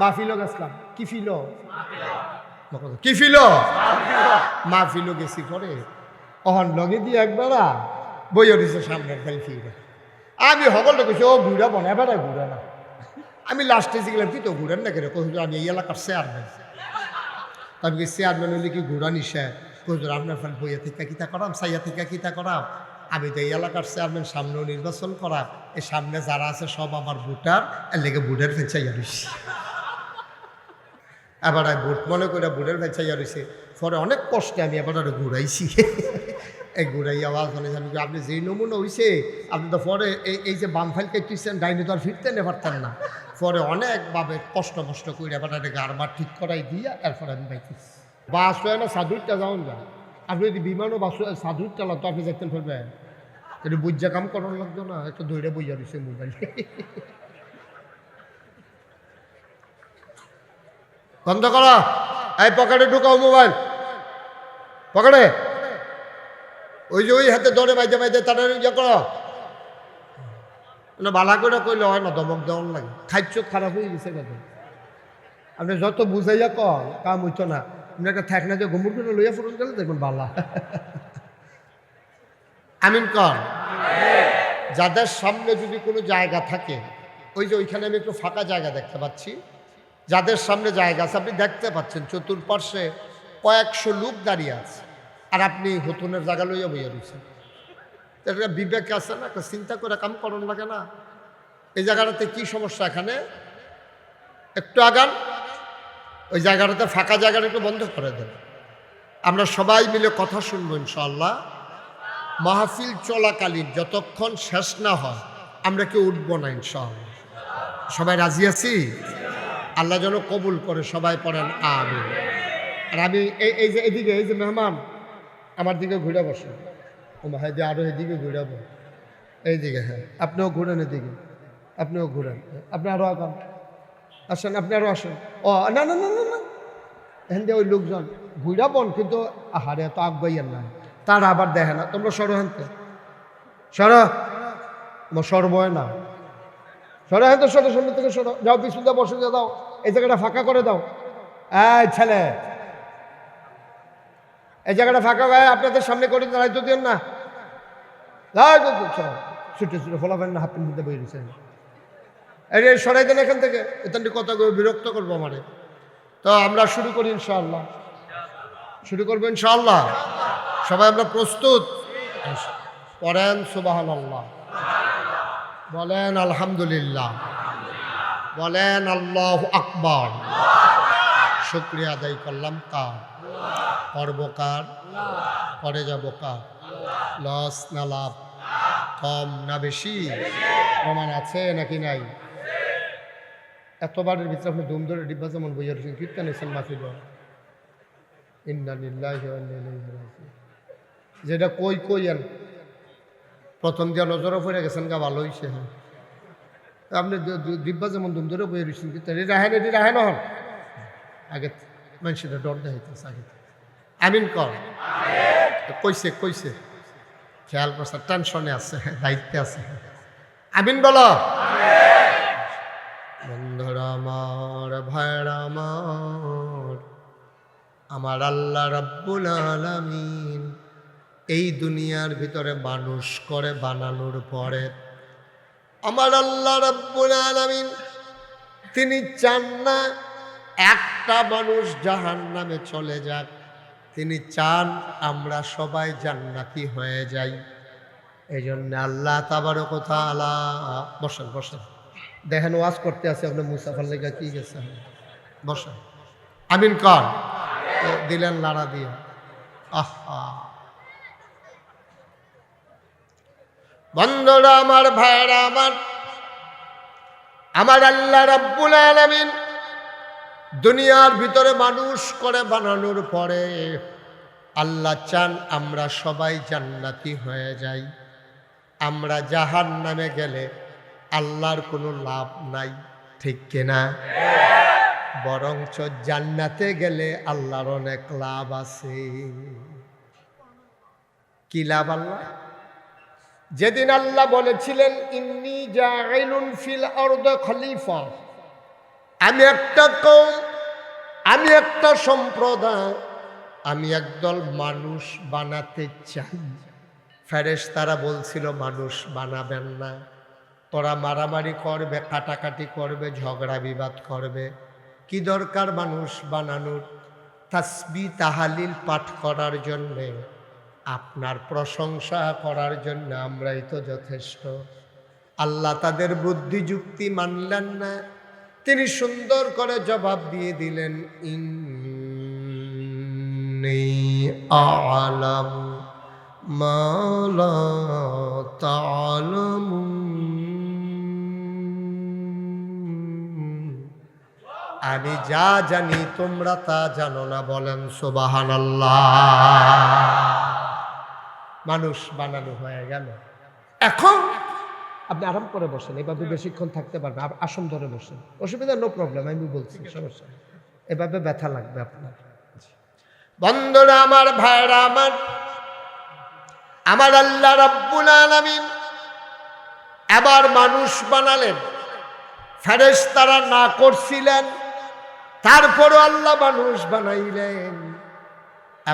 মাহফিলও গেছিলাম কি ফিল? কি ফিল? মাহফিলও গেছি পরে। অহন লগে দিয়ে একবার বইয়ে দিছে সামনের ফেল ফিরে। আমি সকলটা কইছি, ও ঘুরা বনে বেড়া ঘুরা না। আমি লাস্টে শিখলাম কি তো ঘুরেন না কেন? কহিল আমি এই এলাকার চেয়ারম্যান আমি চেয়ারম্যান হইলে কি ঘুরা নিশে কহিল আপনার ফ্রেন্ড বইয়া থেকে কিতা করাম সাইয়া থেকে কিতা করাম? আমি তো এই এলাকার চেয়ারম্যান সামনেও নির্বাচন করা এই সামনে যারা আছে সব আমার ভোটার, এর লেগে ভোটের ফেঁচাইয়া রইছি এবার ভোট মনে করে ভোটের ফেঁচাইয়া রইছে। পরে অনেক কষ্টে আমি এবার আর ঘুরাইছি। এই ঘুরাই আওয়াজ আমি কই, আপনি যেই নমুনা হইছে আপনি তো পরে এই এই যে বাম ফাইল কেটেছেন ডাইনে তো আর ফিরতে নে পারতেন না। পরে অনেকভাবে কষ্ট কষ্ট করে এবার একটা গারবার ঠিক করাই দিয়া এরপর আমি পাইতেছি বাস হয় না সাধুরটা যাওন যা আপনি যদি বিমানও বাস সাধুরটা লাগতো আপনি দেখতেন ফেলবেন কিন্তু বুঝা কাম করার লাগতো না একটু দৌড়ে বইয়া দিছে মোবাইল। বন্ধ করো। এই পকেটে ঢুকাও মোবাইল। পকেটে। ওই যে ওই হাতে দৌড়ে বাইতে বাইতে তারা ইয়ে করো। বালা করে কইলে, হয় না, দমক দেওয়ার লাগে। খাদ্য খারাপ হয়ে গেছে কত আপনি যত বুঝাইয়া কল কাম হইতো না। আপনি একটা থাক না যে ঘুমুর করে লইয়া ফুরন গেলে দেখবেন বালা। আমিন কর। যাদের সামনে যদি কোনো জায়গা থাকে, ওই যে ওইখানে আমি একটু ফাঁকা জায়গা দেখতে পাচ্ছি। যাদের সামনে জায়গা আছে, আপনি দেখতে পাচ্ছেন চতুর্পার্শ্বে কয়েকশো লোক দাঁড়িয়ে আছে। আর আপনি হতুনের জায়গা লইয়া বইয়া রয়েছেন এটা বিবেক আছে না, একটা চিন্তা করে কাম করার লাগে না। এই জায়গাটাতে কি সমস্যা এখানে? একটু আগান, ওই জায়গাটাতে ফাঁকা জায়গাটা একটু বন্ধ করে দেন। আমরা সবাই মিলে কথা শুনব ইনশাল্লাহ মাহফিল চলাকালীন যতক্ষণ শেষ না হয়, আমরা কেউ উঠবো না ইনশাল্লাহ সবাই রাজি আছি? আল্লাহ যেন কবুল করে, সবাই পড়েন আমি আর আমি এই এই যে এদিকে, এই যে মেহমান, আমার দিকে ঘুরে বসে ও ভাই দিয়ে আরও এদিকে ঘুরাবো এইদিকে হ্যাঁ আপনিও ঘুরেন এদিকে। আপনিও ঘুরেন। আপনি আরও আগান। আসেন, আপনি আরও আসেন। ও, না না না না না। এখান দিয়ে ওই লোকজন ঘুরাবন কিন্তু আহারে, এত আগাইয়েন না তারা আবার দেখে না। তোমরা সরো হানতে সর। সরবয় না। সরো হ্যাঁ তো, সরো সামনে থেকে সরো। যাও, পিছন বসে যা দাও। এই জায়গাটা ফাঁকা করে দাও। এই ছেলে। এই জায়গাটা ফাঁকা হয়ে আপনাদের সামনে করে দাঁড়াইতে দিন না। ছুটে ছুটে ফলাবেন না মধ্যে বই দিচ্ছেন এই সরাই দেন এখান থেকে। এখান থেকে কথা বিরক্ত করব আমারে। তো আমরা শুরু করি ইনশাআল্লাহ। শুরু করব ইনশাআল্লাহ। সবাই আমরা প্রস্তুত? পড়েন সুবাহান আল্লাহ বলেন আলহামদুলিল্লাহ। বলেন আল্লাহ আকবর। শুক্রিয়া আদায় করলাম কার? পর্বকার পরে যাব কার? লস না লাভ? কম না বেশি? প্রমাণ আছে নাকি নাই? এতবারের ভিতরে আপনি দুম ধরে ডিব্বা যেমন বইয়া রয়েছেন, কীর্তন এসেন মাফিল যেটা কই কই আন প্রথম দিয়া নজরও পড়ে গেছেন গা, ভালো হইছে আপনি দু- দু- ডিব্বা যেমন দুম ধরে বইয়া রয়েছেন কীর্তন এটি রাহেন এটি রাহেন হন। আগে মানুষের ডর দেখাইতেছে আগে আমিন কর। কইছে কইছে। খেয়াল করছে, টেনশনে আছে দায়িত্বে আছে আমিন বলো। বন্ধুরা আমার ভাইরা আমার আমার আল্লাহ রাব্বুল আলামিন এই দুনিয়ার ভিতরে মানুষ করে বানানোর পরে আমার আল্লাহ রাব্বুল আলামিন, তিনি চান না একটা মানুষ জাহান নামে চলে যাক। তিনি চান আমরা সবাই জান্নাতি হয়ে যাই। এই জন্য আল্লাহ তাবার কথা আলা বসেন বসেন। দেখেন, ওয়াজ করতে আছে আপনার মুসাফার লেগা কি গেছে? বসেন। আমিন কর। দিলেন লাড়া দিয়ে। আহা। বন্ধুরা, আমার ভাইরা আমার আমার আল্লাহ রাব্বুল আলামিন দুনিয়ার ভিতরে মানুষ করে বানানোর পরে আল্লাহ চান আমরা সবাই জান্নাতি হয়ে যাই। আমরা জাহান নামে গেলে আল্লাহর কোনো লাভ নাই, ঠিক কিনা বরঞ্চ জান্নাতে গেলে আল্লাহর অনেক লাভ আছে। কি লাভ আল্লাহ? যেদিন আল্লাহ বলেছিলেন, ইন্নি জাইলুন ফিল আরদ খলিফা। আমি একটা কম আমি একটা সম্প্রদায়, আমি একদল মানুষ বানাতে চাই। ফেরেশ তারা বলছিল, মানুষ বানাবেন না। তোরা মারামারি করবে, কাটাকাটি করবে, ঝগড়া বিবাদ করবে। কি দরকার মানুষ বানানোর? তাসবি তাহালিল পাঠ করার জন্যে। আপনার প্রশংসা করার জন্য আমরাই তো যথেষ্ট। আল্লাহ তাদের বুদ্ধি যুক্তি মানলেন না। তিনি সুন্দর করে জবাব দিয়ে দিলেন আলাম মালা তালামুন। আমি যা জানি তোমরা তা জানো না বলেন সোবাহান মানুষ বানানো হয়ে গেল। এখন আপনি আরাম করে বসেন এভাবে বেশিক্ষণ থাকতে পারবেন আসন ধরে বসেন। অসুবিধা নো প্রবলেম আমি বলছি সমস্যা এভাবে ব্যথা লাগবে আপনার। বন্ধুরা আমার ভাইরা আমার আমার আল্লাহ রাব্বুল আলামিন এবার মানুষ বানালেন। ফেরেশ তারা না করছিলেন তারপরও আল্লাহ মানুষ বানাইলেন।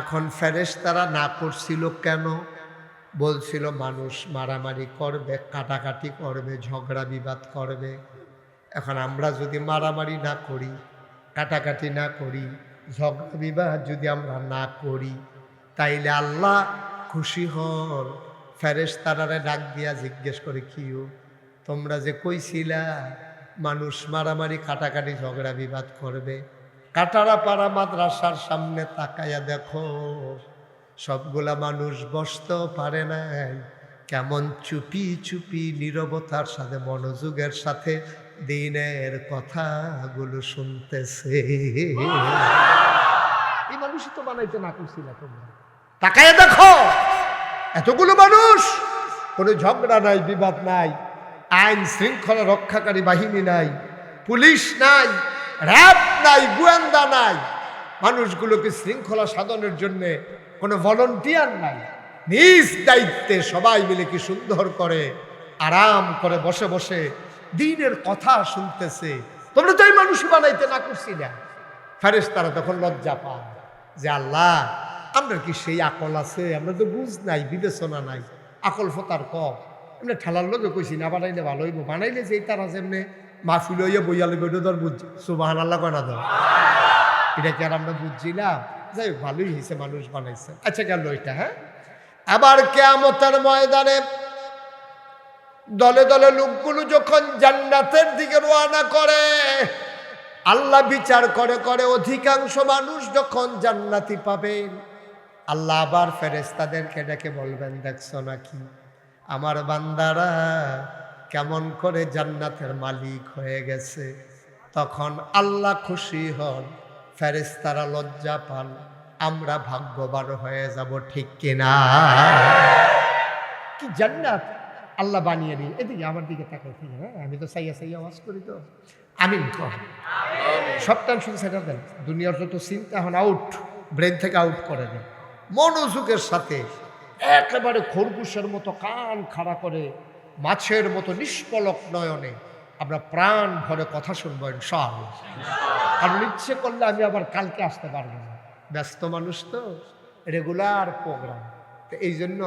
এখন ফেরেশ তারা না করছিল কেন? বলছিল, মানুষ মারামারি করবে, কাটাকাটি করবে, ঝগড়া বিবাদ করবে। এখন আমরা যদি মারামারি না করি, কাটাকাটি না করি, ঝগড়া বিবাদ যদি আমরা না করি, তাইলে আল্লাহ খুশি হন। ফেরেশ তারারে ডাক দিয়া জিজ্ঞেস করে, কিও, তোমরা যে কইছিলা মানুষ মারামারি, কাটাকাটি, ঝগড়া বিবাদ করবে? কাটারা পাড়া মাদ্রাসার সামনে তাকাইয়া দেখো। সবগুলা মানুষ বসতেও পারে নাই। কেমন চুপি চুপি নীরবতার সাথে মনোযোগের সাথে দিনের কথাগুলো শুনতেছে। এই মানুষই তো বানাইতে না করছিল তোমরা। তাকাইয়া দেখো এতগুলো মানুষ কোনো ঝগড়া নাই বিবাদ নাই আইন শৃঙ্খলা রক্ষাকারী বাহিনী নাই পুলিশ নাই র্যাব নাই গোয়েন্দা নাই। মানুষগুলোকে শৃঙ্খলা সাধনের জন্যে কোনো ভলন্টিয়ার নাই। নিজ দায়িত্বে সবাই মিলে কি সুন্দর করে আরাম করে বসে বসে দিনের কথা শুনতেছে। তোমরা তো এই মানুষ বানাইতে না করছি না ফেরেস তারা তখন লজ্জা পায় যে আল্লাহ, আমরা কি সেই আকল আছে? আমরা তো বুঝ নাই, বিবেচনা নাই। আকল ফতার কম। এমনি ঠেলার লোকে কইছি, না বানাইলে ভালো হইব। বানাইলে যে তারা যেমনি মাহফিল হইয়া বইয়া লইব ধর বুঝছি সুবাহান আল্লাহ কয় না ধর এটা কি আর আমরা বুঝছিলাম যাই ভালোই হয়েছে, মানুষ বানাইছে। আচ্ছা গেল এটা হ্যাঁ? আবার কেয়ামতের ময়দানে দলে দলে লোকগুলো যখন জান্নাতের দিকে রোয়ানা করে, আল্লাহ বিচার করে করে অধিকাংশ মানুষ যখন জান্নাতি পাবেন আল্লাহ আবার ফেরেস্তাদেরকে ডেকে বলবেন, দেখছ নাকি? আমার বান্দারা কেমন করে জান্নাতের মালিক হয়ে গেছে? তখন আল্লাহ খুশি হন। ফেরেস্তারা লজ্জা পান, আমরা ভাগ্যবান হয়ে যাব, ঠিক কিনা? কি জান্নাত? আল্লাহ বানিয়ে দিই এদিকে আমার দিকে তাকাই ঠিক হ্যাঁ আমি তো সাইয়া সাইয়া আওয়াজ করি তো। আমিন সব টেনশন সেটা দেন। দুনিয়ার যত চিন্তা এখন আউট ব্রেন থেকে আউট করে দেন। মনোযোগের সাথে একেবারে খরগোশের মতো কান খাড়া করে, মাছের মতো নিষ্পলক নয়নে আমরা প্রাণ ভরে কথা শুনব ইনশাআল্লাহ। কারণ ইচ্ছে করলে আমি আবার কালকে আসতে পারব না। ব্যস্ত মানুষ তো রেগুলার প্রোগ্রাম তো এই জন্য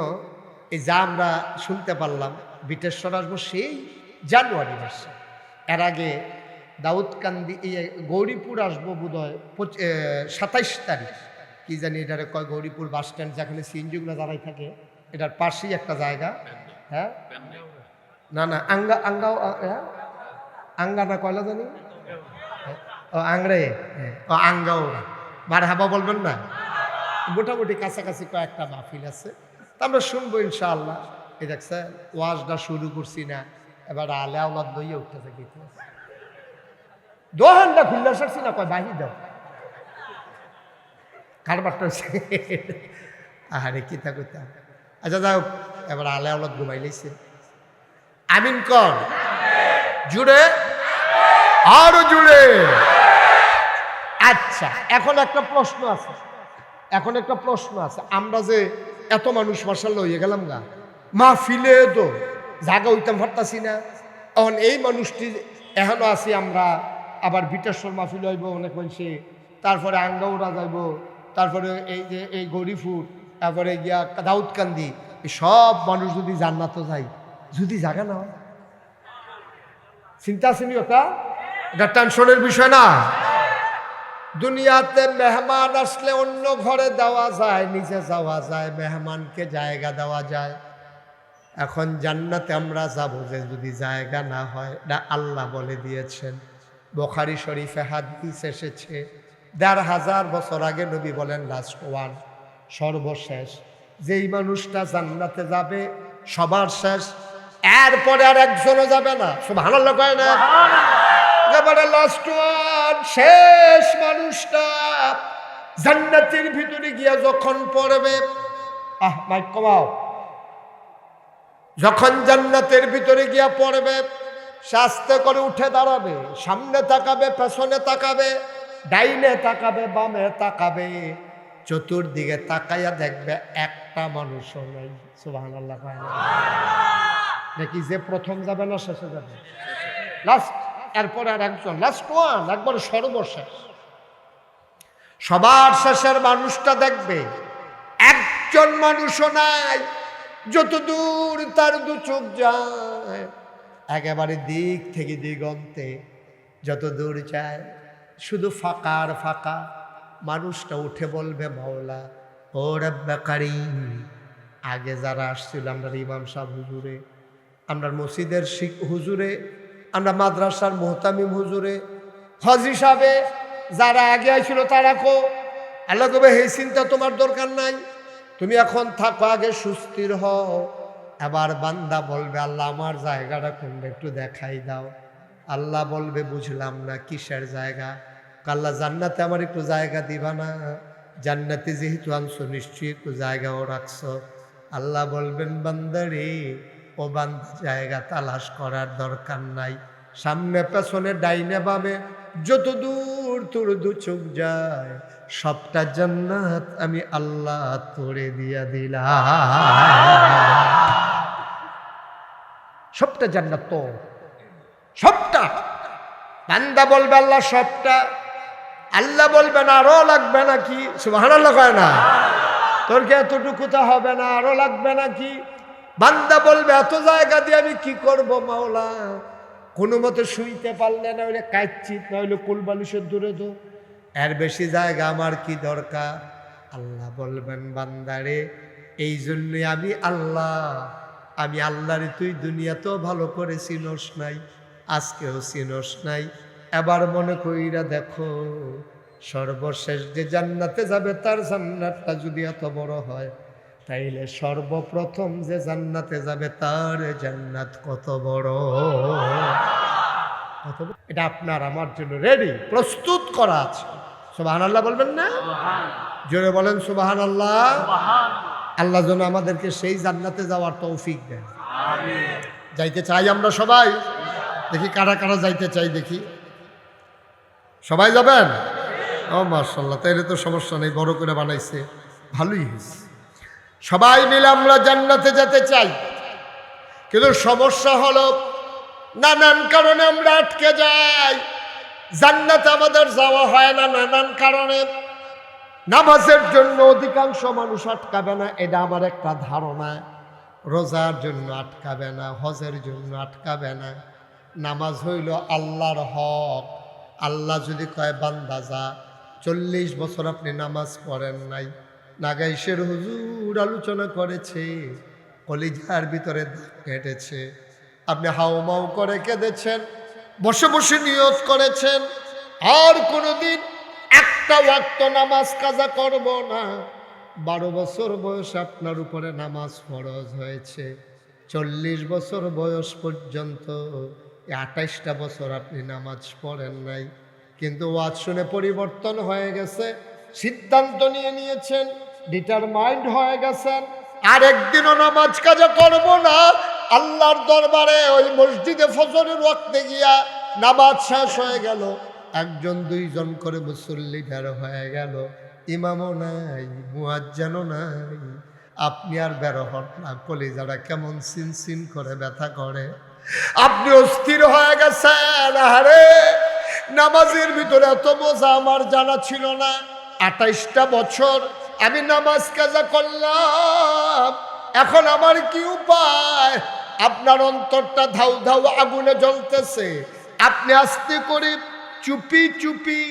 এই যা আমরা শুনতে পারলাম বিটেশ্বর আসব সেই জানুয়ারি মাসে। এর আগে দাউদকান্দি গৌরীপুর আসব বোধ হয় সাতাইশ তারিখ। কি জানি এটারে কয় গৌরীপুর বাস স্ট্যান্ড যেখানে সিনযুগনা দাঁড়াই থাকে এটার পাশেই একটা জায়গা। হ্যাঁ? না না আঙ্গা আঙ্গাও হ্যাঁ? আঙ্গা না কয়লা জানি? ও আংরে ও আঙ্গাওরা মার হাবা বলবেন না? মোটামুটি কাছাকাছি কয়েকটা মাহফিল আছে। তা আমরা শুনব ইনশাআল্লাহ। এই দেখছে ওয়াজটা শুরু করছি না, এবার আলে আওলাদ লইয়া উঠতেছে গীতে দোহানটা খুললে সারছি না, কয় বাহি দাও। কারবারটা আহারে কিতা কইতা আচ্ছা যাও এবার আলে আওলাদ ঘুমাই লাইছে। আমিন কর। জুড়ে আরও জুড়ে আচ্ছা এখন একটা প্রশ্ন আছে। এখন একটা প্রশ্ন আছে। আমরা যে এত মানুষ মার্শাল হয়ে গেলাম গা। মা ফিলে তো জাগা হইতাম পারতাছি না। এখন এই মানুষটি এখনও আছি আমরা। আবার বিটেশ্বর মাহফিল হইব, অনেক মানুষে। তারপরে আঙ্গাউড়া যাইব। তারপরে এই যে, এই গরিফুর, তারপরে গিয়া দাউদকান্দি। সব মানুষ যদি জান্নাত যায়, যদি জাগা না হয়। চিন্তা আসেনি ওটা এটা টেনশনের বিষয় না। দুনিয়াতে মেহমান আসলে অন্য ঘরে দেওয়া যায় নিচে যাওয়া যায়, মেহমানকে জায়গা দেওয়া যায়। এখন জান্নাতে আমরা যাব যে যদি জায়গা না হয়, এটা আল্লাহ বলে দিয়েছেন। বোখারি শরীফে হাদিস এসেছে, দেড় হাজার বছর আগে নবী বলেন, লাস্ট ওয়ান, সর্বশেষ। যেই মানুষটা জান্নাতে যাবে, সবার শেষ। এরপরে আর একজনও যাবে না। সব ভালো কয় না? একেবারে লাস্ট ওয়ান শেষ মানুষটা জান্নাতের ভিতরে গিয়া যখন পড়বে, আহ, মাইক কমাও। যখন জান্নাতের ভিতরে গিয়া পড়বে শাস্তে করে উঠে দাঁড়াবে, সামনে তাকাবে, পেছনে তাকাবে, ডাইনে তাকাবে, বামে তাকাবে, চতুর্দিকে তাকাইয়া দেখবে একটা মানুষও নাই। আল্লাহ নাকি যে প্রথম যাবে না, শেষে যাবে। লাস্ট এরপরে আর একজন লাস্ট ওয়ান একবার সর্বশেষ। সবার শেষের মানুষটা দেখবে, একজন মানুষও নাই যত দূর তার দু চোখ যায়, একেবারে দিক থেকে দিগন্তে যত দূর যায়, শুধু ফাঁকা আর ফাঁকা, মানুষটা উঠে বলবে, মাওলা, ও রব্বাকারী আগে যারা আসছিল, আমরা ইমাম সাহেব হুজুরে, আমরা মসজিদের শিখ হুজুরে আমরা মাদ্রাসার মোহতামিম হুজুরে। হজি সাহেবে, যারা আগে আইছিল তারা কো, আল্লাহ কবে এই চিন্তা তোমার দরকার নাই। তুমি এখন থাকো, আগে সুস্থির হও। এবার বান্দা বলবে, আল্লাহ, আমার জায়গাটা কোনটা একটু দেখাই দাও। আল্লাহ বলবে, বুঝলাম না, কিসের জায়গা? আল্লাহ, জান্নাতে আমার একটু জায়গা দিবা না। জান্নাতে যেহেতু আনছো, নিশ্চয়ই একটু জায়গাও রাখছো। আল্লাহ বলবেন, বান্দারে ও জায়গা তালাশ করার দরকার নাই। সামনে পেছনে ডাইনে বামে যত দূর তোর দু চোখ যায়, সবটা জান্নাত আমি আল্লাহ তোরে দিয়া দিলাম। সবটা জান্নাত তোর সবটা। বান্দা বলবে আল্লাহ সবটা। আল্লাহ বলবে না, আরও লাগবে নাকি? আল্লাহ কয় না। তোর কি এতটুকু তো হবে না, আরও লাগবে নাকি? বান্দা বলবে, এত জায়গা দিয়ে আমি কি করব মাওলা? কোনো মতে শুইতে পারলে না হইলে কাচ্ছিত না হইলে কুলবালিশের দূরে দো। এর বেশি জায়গা আমার কি দরকার? আল্লাহ বলবেন, বান্দারে, এই জন্যই আমি আল্লাহ। আমি আল্লাহরে তুই দুনিয়াতেও ভালো করে চিনস নাই, আজকেও চিনস নাই। এবার মনে কইরা দেখো, সর্বশেষ যে জান্নাতে যাবে, তার জান্নাতটা যদি এত বড় হয় তাইলে সর্বপ্রথম যে জান্নাতে যাবে তার জান্নাত কত বড়? কত এটা আপনার আমার জন্য রেডি প্রস্তুত করা আছে। সুবাহান আল্লাহ বলবেন না? জোরে বলেন সুবাহান আল্লাহ আল্লাহ যেন আমাদেরকে সেই জান্নাতে যাওয়ার তৌফিক দেন। যাইতে চাই আমরা সবাই? দেখি কারা কারা যাইতে চাই দেখি। সবাই যাবেন? ও মার্শাল্লাহ তাইলে তো সমস্যা নেই বড় করে বানাইছে। ভালোই হয়েছে। সবাই মিলে আমরা জান্নাতে যেতে চাই। কিন্তু সমস্যা হলো, নানান কারণে আমরা আটকে যাই। জান্নাতে আমাদের যাওয়া হয় না নানান কারণে। নামাজের জন্য অধিকাংশ মানুষ আটকাবে না, এটা আমার একটা ধারণা। রোজার জন্য আটকাবে না, হজের জন্য আটকাবে না। নামাজ হইল আল্লাহর হক। আল্লাহ যদি কয়, বান্দা যা, চল্লিশ বছর আপনি নামাজ পড়েন নাই। নাগাইশের হুজুর আলোচনা করেছে, কলিজার ভিতরে কেটেছে। আপনি হাউমাউ করে কেঁদেছেন, বসে বসে নিয়ত করেছেন, আর কোনোদিন একটা ওয়াক্ত নামাজ কাজা করব না। বারো বছর বয়স আপনার উপরে নামাজ ফরজ হয়েছে। চল্লিশ বছর বয়স পর্যন্ত আঠাইশটা বছর আপনি নামাজ পড়েন নাই। কিন্তু ওয়াজ শুনে পরিবর্তন হয়ে গেছে, সিদ্ধান্ত নিয়ে নিয়েছেন ডিটারমাইন্ড হয়ে গেছেন। আর একদিনও নামাজ কাজে করব না। আল্লাহর দরবারে ওই মসজিদে ফজরের ওয়াক্তে গিয়া নামাজ শেষ হয়ে গেল। একজন, দুইজন করে মুসল্লি বের হয়ে গেল। ইমামও নাই, মুয়াজ্জানও নাই। আপনি আর বের হন না। কলিজারা কেমন সিন সিন করে ব্যথা করে। আপনি অস্থির হয়ে গেছেন। আরে নামাজের ভিতরে এত মজা আমার জানা ছিল না। আঠাইশটা বছর আমি নামাজ কাজা করলাম। এখন আমার কি উপায়? আপনার অন্তরটা ধাউ ধাউ আগুনে জ্বলতেছে। আপনি আস্তে করে চুপি চুপি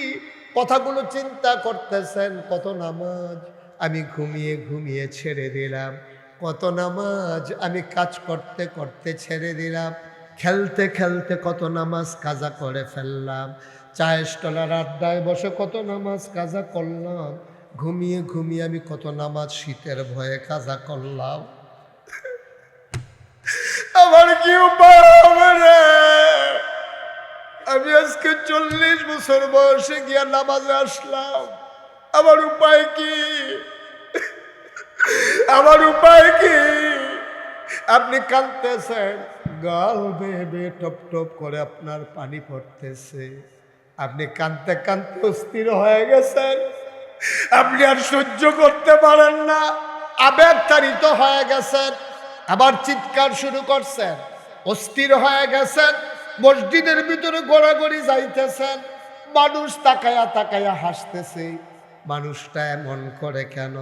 কথাগুলো চিন্তা করতেছেন, কত নামাজ আমি ঘুমিয়ে ঘুমিয়ে ছেড়ে দিলাম। কত নামাজ আমি কাজ করতে করতে ছেড়ে দিলাম। খেলতে খেলতে কত নামাজ কাজা করে ফেললাম। চায়ের স্টলার আড্ডায় বসে কত নামাজ কাজা করলাম। ঘুমিয়ে ঘুমিয়ে আমি কত নামাজ, শীতের ভয়ে কাজা করলাম। আমার কি উপায় আমি আজকে চল্লিশ বছর বয়সে গিয়া নামাজে আসলাম। আমার উপায় কি? আমার উপায় কি? আপনি কাঁদতেছেন। গাল বেয়ে টপ টপ করে আপনার পানি পড়তেছে। আপনি কাঁদতে কাঁদতে অস্থির হয়ে গেছেন। আপনি আর সহ্য করতে পারেন না। আবেগ তারিত হয়ে গেছেন। আবার চিৎকার শুরু করছেন। অস্থির হয়ে গেছেন। মসজিদের ভিতরে গোড়াগড়ি যাইতেছেন। মানুষ তাকায়া তাকায়া হাসতেছে। মানুষটা এমন করে কেন?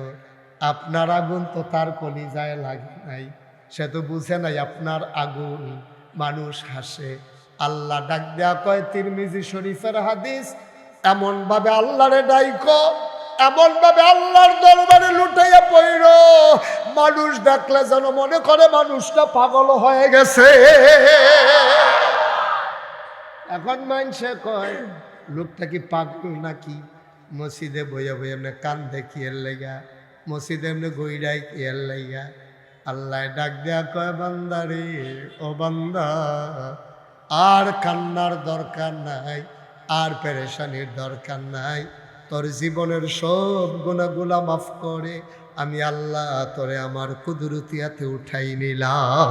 আপনার আগুন তো তার কলিজায় লাগে নাই। সে তো বুঝে নাই আপনার আগুন। মানুষ হাসে। আল্লাহ ডাক দেয়া কয়, তিরমিজি শরীফের হাদিস এমন ভাবে আল্লাহরে ডাইকো। এমন ভাবে আল্লাহর দরবারে লুটাইয়া পইর মানুষ দেখলে যেন মনে করে মানুষটা পাগল হয়ে গেছে। এখন মানুষে কয়, লোকটা কি পাগল নাকি? মসজিদে বইয়া বইয়া এমনি কান দেখি এর লেগা, মসজিদে এমনি গইরাই এর লেগা। আল্লাহ ডাক দেয়া কয় বান্দারে ও বান্দা, আর কান্নার দরকার নাই, আর পেরেশানির দরকার নাই তোর জীবনের সব গুণাগুলা মাফ করে, আমি আল্লাহ তোরে আমার কুদরতিয়াতে উঠাই নিলাম।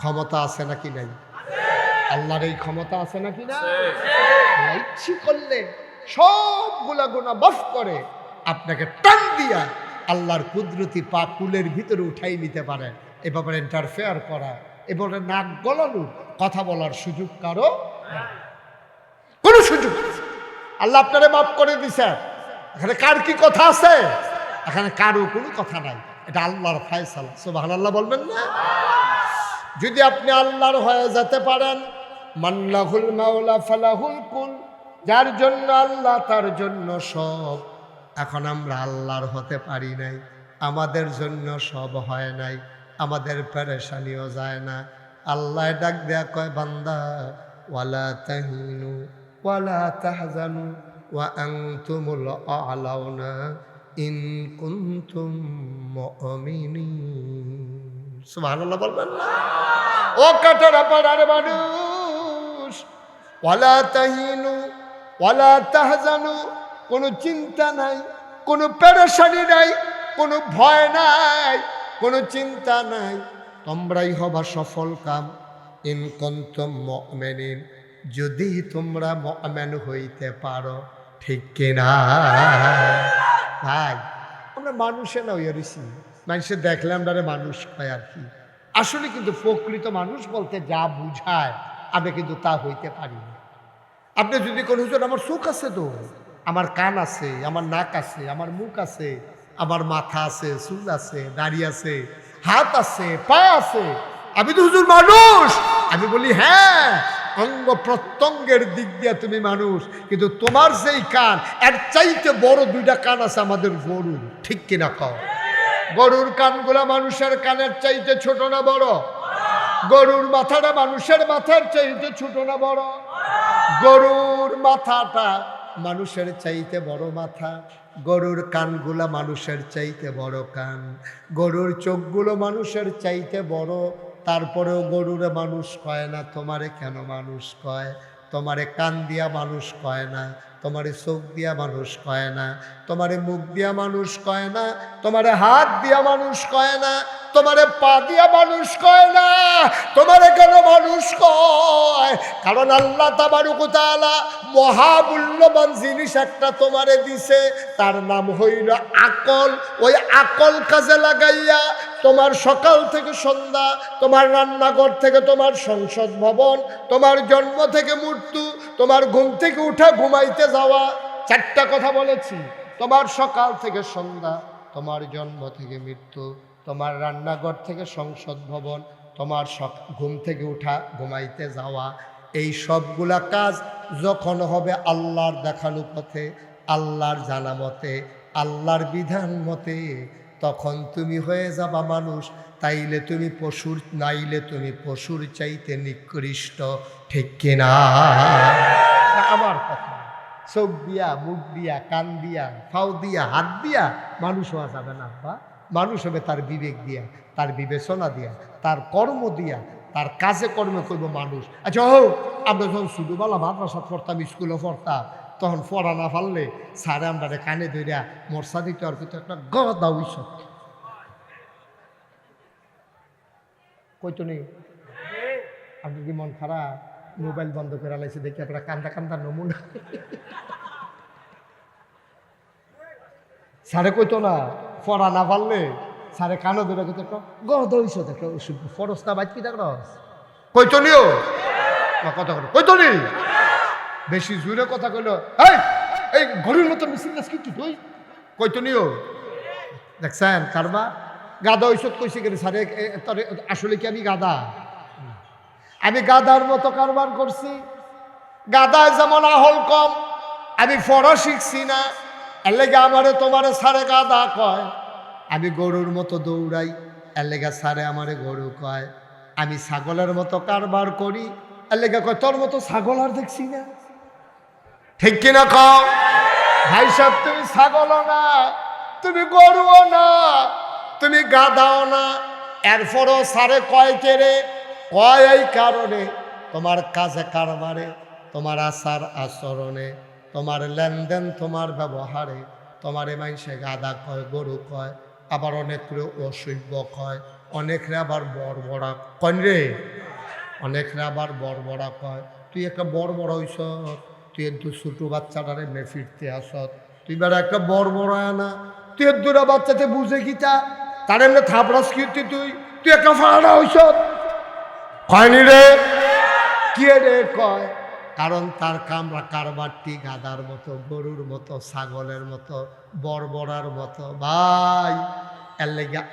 ক্ষমতা আছে নাকি নাই? আল্লাহর এই ক্ষমতা আছে নাকি না ইচ্ছে করলে সবগুলা গুণা মাফ করে, আপনাকে টান দিয়া আল্লাহর কুদরতি পা কুলের ভিতরে উঠাই নিতে পারেন এ ব্যাপারে ইন্টারফেয়ার করা এবারে নাক গলানো, কথা বলার সুযোগ কারও কোনো সুযোগ। আল্লাহ আপনারে মাফ করে দিছে। এখানে কার কি কথা আছে? এখানে কারও কোনো কথা নাই। এটা আল্লাহর ফায়সালা। সুবাহ আল্লাহ বলবেন না? যদি আপনি আল্লাহর হয়ে যেতে পারেন, মান্নাহুল মাওলা ফালাহুল কুল। যার জন্য আল্লাহ, তার জন্য সব। এখন আমরা আল্লাহর হতে পারি নাই। আমাদের জন্য সব হয় নাই। আমাদের পেরেশানিও যায় না। আল্লাহ ডাক দেয়া কয়, বান্দা, ওয়ালা তাহিনু ওয়ালা তাহজানু ওয়া আনতুমুল আলাউনা ইন কুনতুম মুমিনিন। সুবহানাল্লাহ বলবেন না? ও কাটারা পাড়ার মানুষ, ওয়ালা তাহিনু ওয়ালা তাহজানু, কোনো চিন্তা নাই, কোনো পেরেশানি নাই, কোনো ভয় নাই, কোনো চিন্তা নাই। তোমরাই হবা সফল কাম। ইন কন্তম মুমিনিন। যদি তোমরা মুমিন হইতে পারো, ঠিক কিনা? ভাই, আমরা মানুষে না হইয়া রইছি মানুষে দেখলে আমরা মানুষ হয় আর কি। আসলে কিন্তু প্রকৃত মানুষ বলতে যা বুঝায়, আমি কিন্তু তা হইতে পারি না। আপনি যদি কোনো হুজুর, আমার চোখ আছে তো, আমার কান আছে, আমার নাক আছে, আমার মুখ আছে, আমার মাথা আছে, চুল আছে, দাড়ি আছে, হাত আছে, পা আছে, আমি তো হুজুর মানুষ। আমি বলি হ্যাঁ অঙ্গ প্রত্যঙ্গের দিক দিয়ে তুমি মানুষ, কিন্তু তোমার যেই কান, এর চাইতে বড় দুইটা কান আছে আমাদের গরুর, ঠিক কিনা কও? গরুর কানগুলা মানুষের কানের চাইতে ছোট না বড়? গরুর মাথাটা মানুষের মাথার চাইতে ছোট না বড়? গরুর মাথাটা মানুষের চাইতে বড় মাথা, গরুর কানগুলা মানুষের চাইতে বড় কান, গরুর চোখগুলো মানুষের চাইতে বড় তারপরেও গরুরে মানুষ কয় না, তোমারে কেন মানুষ কয়? তোমারে কান দিয়া মানুষ কয় না। তোমারে চোখ দিয়া মানুষ কয় না, তোমারে মুখ দিয়া মানুষ কয় না, তোমারে হাত দিয়া মানুষ কয় না, তোমারে পা দিয়া মানুষ কয় না, তোমারে কেন মানুষ কয়? কারণ আল্লাহ তাবারুকুতালা মহামূল্যবান জিনিস একটা তোমারে দিছে, তার নাম হইল আকল। ওই আকল কাজে লাগাইয়া তোমার সকাল থেকে সন্ধ্যা, তোমার রান্নাঘর থেকে তোমার সংসদ ভবন, তোমার জন্ম থেকে মৃত্যু, তোমার ঘুম থেকে উঠা ঘুমাইতে যাওয়া, চারটা কথা বলেছি। তোমার সকাল থেকে সন্ধ্যা, তোমার জন্ম থেকে মৃত্যু, তোমার রান্নাঘর থেকে সংসদ ভবন, তোমার ঘুম থেকে উঠা, ঘুমাইতে যাওয়া, এই সবগুলা কাজ যখন হবে আল্লাহর দেখানো পথে, আল্লাহর জানা মতে, আল্লাহর বিধান মতে, তখন তুমি হয়ে যাবা মানুষ, তাইলে তুমি পশুর, নাইলে তুমি পশুর চাইতে নিকৃষ্ট, ঠিক কিনা? আমার কথা। চোখ দিয়া, মুখ দিয়া, কান দিয়া ফাও দিয়া, হাত দিয়া, মানুষ হওয়া যাবে না বা মানুষ হবে তার বিবেক দিয়া, তার বিবেচনা দিয়া, তার কর্ম দিয়া, তার কাজে কর্মে করব মানুষ। আচ্ছা হো আমরা যখন ছোটোবেলা মাদ্রাসা পড়তাম স্কুলে পড়তাম, তখন পড়া না পারলে স্যারে আমরা কানে ধরিয়া মর্ষা দিতে আর কিন্তু একটা গদা উইস কইতো নেই আপনি কি মন খারাপ? মোবাইল বন্ধ করে লাইছে দেখি আপনারা কান্দা কান্দা নমুনা। স্যারে কইতো না, পড়া না পারলে স্যারে কানো ধরে কইতো গদ হইছ একটা ফরস্তা বাইক কি দেখস কইতো নিও? না, কথা কইতো নি? বেশি জোরে কথা কইলো এই এই গরুর মতো মিছিল কিন্তু তুই? কইতো নিও? দেখছেন, কারবা? গাদা ঐসব কইছে কেন স্যারে? আসলে কি আমি গাদা আমি গাদার মতো কারবার করছি। গাদায় যেমন আহল কম, আমি ফরা শিখছি না। এর লেগে আমারে তোমারে সারে গাদা কয়। আমি গরুর মতো দৌড়াই, এর লেগে সারে আমারে গরু কয়। আমি ছাগলের মতো কারবার করি, এর লেগে কয়, তোর মতো ছাগল আর দেখছি না। ঠিক কিনা কও? ভাই সাহেব, তুমি ছাগলও না, তুমি গরুও না, তুমি গাদাও না। এরপরও সারে কয় কেড়ে কয় এই কারণে। তোমার কাজে কারবারে, তোমার আচার আচরণে, তোমার লেনদেন তোমার ব্যবহারে, তোমার এ মানুষে গাদা কয়, গরু কয়, আবার অনেকরে অসভ্য কয়, অনেকরে আবার বড় বড়া কন রে? অনেকরে আবার বড় বড়া কয়। তুই একটা বড় বড় হইস তুই একটু ছোটো বাচ্চাটারে মে ফিরতে আসত তুই বেড়া একটা বড় বড় আনা। তুই দুরা বাচ্চাতে বুঝে গীতা তার এমনি থাপড়াস কীর্তি তুই? তুই একটা ফাড়া হইস কয়নি রে। কে রে কয়? কারণ তার কামরা কারবারটি গাদার মতো, গরুর মতো, ছাগলের মতো, বড়বড়ার মতো। ভাই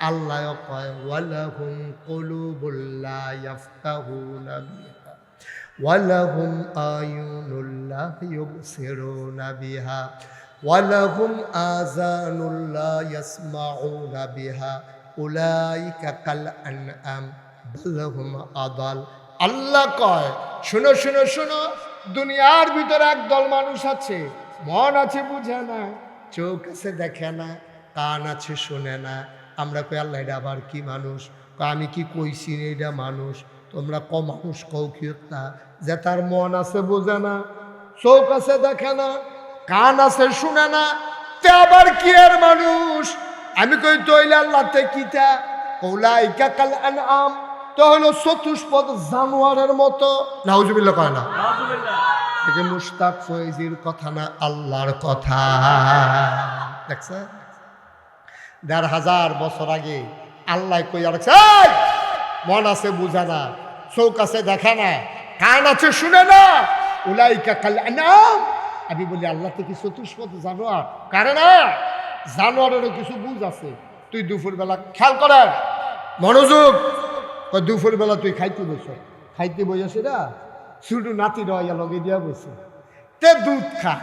আল্লাহ কয়, ওয়ালাহুম বিহা, ওয়ালাহুম ওয়ালাহুম আদাল। আল্লাহ কয়, শুনো শুনো শুনো, দুনিয়ার ভিতরে একদল মানুষ আছে, মন আছে বুঝে না, চোখ আছে দেখে না, কান আছে শুনে না। আমরা কই, আল্লাহ, এটা আবার কি মানুষ? আমি কি কইছি এটা মানুষ? তোমরা ক মানুষ কও কি না যে তার মন আছে বোঝে না, চোখ আছে দেখে না, কান আছে শুনে না, তে আবার কি আর মানুষ? আমি কই, তৈলে আল্লাহতে কিতা কৌলাইকা কাল আন আম তো হলো চতুষ্পদ জানোয়ারের মতো। নাউজুবিল্লাহ কয় না? থেকে মুস্তাক ফয়েজির কথা না আল্লাহর কথা। দেখছে? দেড় হাজার বছর আগে আল্লাহ কইয়া রাখছে মন আছে বুঝে না চৌক আছে দেখে না কান আছে শুনে না উলাইকা কাল আমি বলি আল্লাহ তো কি চতুষ্পদ জানোয়ার? কারে না? জানোয়ারেরও কিছু বুঝ আছে। তুই দুপুরবেলা খেয়াল করে মনোযোগ দুপুরবেলা তুই খাইতে বসছ খাইতে বসে না? শুধু নাতি রয়া লগে দিয়া বসে তে দুধ খা।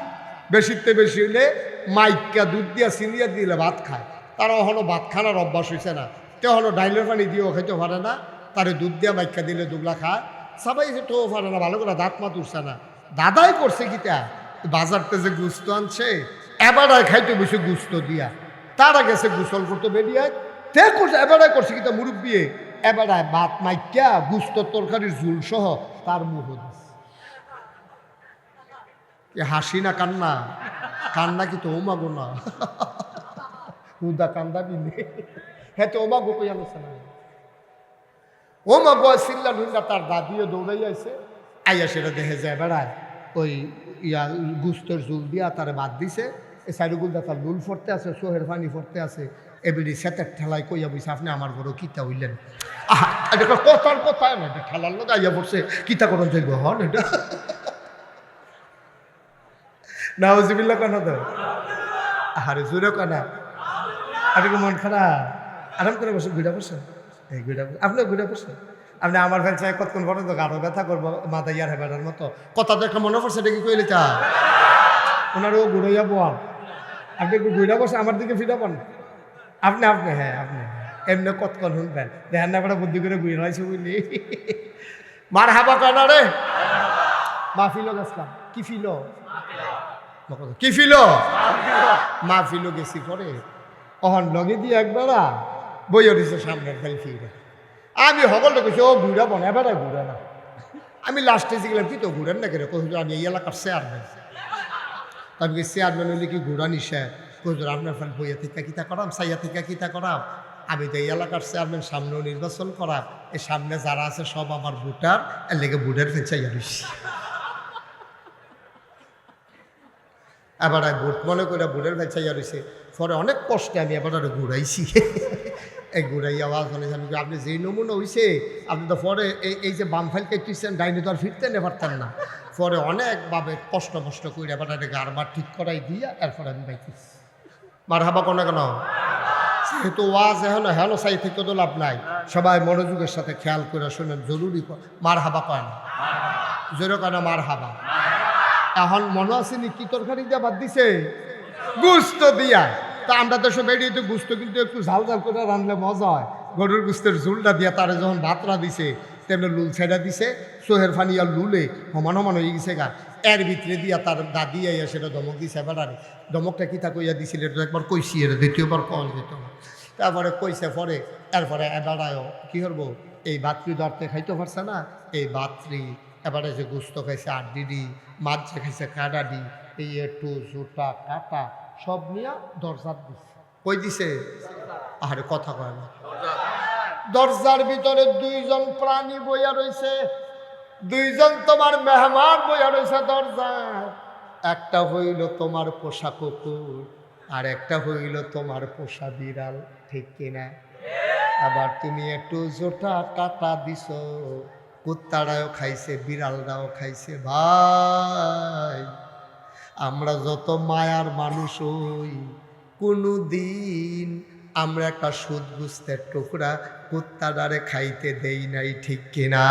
বেশিতে বেশি হইলে মাইকা দুধ দিয়া চিনিয়া দিলে ভাত খায়। তারা হলো ভাত খানার অভ্যাস হয়েছে না। তে হলো ডাইলের পানি দিয়েও খাইতে পারে না। তারে দুধ দিয়া মাইকা দিলে দুগলা খায়। সবাই সেটাও পারে না, ভালো করে দাঁত মাত উঠছে না। দাদাই করছে কিটা বাজারতে যে গুস্ত আনছে, এবারে খাইতে বসে গুস্ত দিয়া। তারা গেছে গোসল করতে বেরিয়ে তে করছে, এবারে করছে কিটা মুরব্বী এবারে ভাত মাইকা গুস্ত তরকারির ঝুল সহ তার মুহ এ হাসি না কান্না? কান্না কি তো ওমা গো না কান্দা হ্যাঁ তো ওমা গো কই আলোচনা না? ওমা গো সিল্লা ঢুন্ডা তার দাদিও দৌড়াই আছে আইয়া সেটা দেখে যায় বেড়ায় ওই ইয়া গুস্তর জুল দিয়া তারে বাদ দিছে। এই সাইডগুলদা তার লুল ফরতে আছে, সোহের পানি ফরতে আছে। এবিডি সেতের ঠেলায় কইয়া বইছে, আপনি আমার বড় কিতা হইলেন? এটা কথার কথা না এটা ঠেলার লোক আইয়া পড়ছে কিতা করুন যাইব হন এটা? নাউজিবিল্লা কেন তো? আরে জোরে কানা আপনি মন খারাপ। আরাম করে বসে, ঘুরে বসে। এই ঘুরে বসে। আপনি ঘুরে বসে। আপনি আমার ফ্যান কতক্ষণ পরে তো গাঢ় ব্যথা করব, মাথা ইয়ার হেবাটার মতো। কথা তো একটা মনে পড়ছে, এটা কি কইলে চা ওনারও ঘুরাইয়া বোয়াম আপনি একটু ঘুরে বসে আমার দিকে ফিরাবেন। আপনি আপনি হ্যাঁ আপনি এমনি কতক্ষণ শুনবেন? দেখেন না করে বুদ্ধি করে ঘুরে হয়েছে বুঝলি? মার হাবা কেন রে? মা ফিলো গেছিলাম। কি ফিলো কি ফিলো মা ফিলো গেছি পরে। অহন লগে দিয়ে একবার বইও দিছে সামনের ফেল ফিরে আমি হবলটা কইছি, ও, ঘুরা বন, এবারে ঘুরে না। আমি লাস্টে গেলাম কি তো ঘুরেন না কেন? কহিল আমি এই এলাকার চেয়ারম্যান কি চেয়ারম্যান হইলে কি ঘুরা নিশে কহিল আপনার বইয়া থেকে কিতা করাম, সাইয়া থেকে কিতা করাম? আমি তো এই এলাকার চেয়ারম্যান, সামনেও নির্বাচন করাম। এই সামনে যারা আছে সব আমার ভোটার, এর লেগে ভোটের ফেল চাইয়া দিচ্ছি এবার ভোট, মনে করে ভোটের বেচাইয়া রয়েছে পরে অনেক কষ্টে আমি এবার আরও ঘুরাইছি। এই ঘুরাই আওয়াজ হলে আমি আপনি যেই নমুনা হয়েছে আপনি তো পরে এই এই যে বাম ফাইলকে তুইছেন ডাইনে তো আর ফিরতে নে পারতেন না। পরে অনেকভাবে কষ্ট মষ্ট করে এবার একটা গারবার ঠিক করাই দিয়া, এরপরে আমি বাইতেছি। মার হাবা কোনো? যেহেতু ওয়াজ এখন হেন সাই থেকে তো লাভ নাই। সবাই মনোযোগের সাথে খেয়াল করে শোনেন, জরুরি মার হাবা কয় না? জোরে কেন মার হাবা এখন মনে আসেনি কি তরকারি দিয়ে বাদ দিছে? গুস্ত দিয়া। তা আমরা তো সব এড়িয়ে তো গুস্ত, কিন্তু একটু ঝাল ঝাল করে রানলে মজা হয়। গরুর গুস্তের ঝুলটা দিয়া তারে যখন ভাতরা দিছে তেমনি লুল ছেড়া দিছে সোহের ফানি আর লুলে সমান সমান হয়ে গেছে গা। এর ভিতরে দিয়া তার দাদি আইয়া সেটা দমক দিছে এবারে ধমকটা কিতা কইয়া দিছিল, এটা একবার কইছি এর দ্বিতীয়বার কল দিত তারপরে কইছে পরে, এরপরে এবারায়ও কি করব? এই বাতরি ধরতে খাইতে পারছে না। এই বাতরি এবারে যে গুস্ত খাইছে আড্ডিডি মাছ যে খাইছে কাডাডি এই একটু জুটা, কাটা, সব নিয়ে দরজার দিছে। কই দিছে? আরে কথা কয় না। দরজার ভিতরে দুইজন প্রাণী বইয়া রইছে। দুইজন তোমার মেহমান বইয়া রইছে দরজার একটা হইল তোমার পোষা কুকুর, আর একটা হইল তোমার পোষা বিড়াল, ঠিক কিনা আবার তুমি একটু জোটা কাটা দিছ, কুত্তারাও খাইছে, বিড়ালরাও খাইছে, ভাই। আমরা যত মায়ার মানুষ হই কোনো দিন আমরা একটা সুদ গুস্তের টুকরা কুত্তাডারে খাইতে দেই নাই ঠিক কিনা?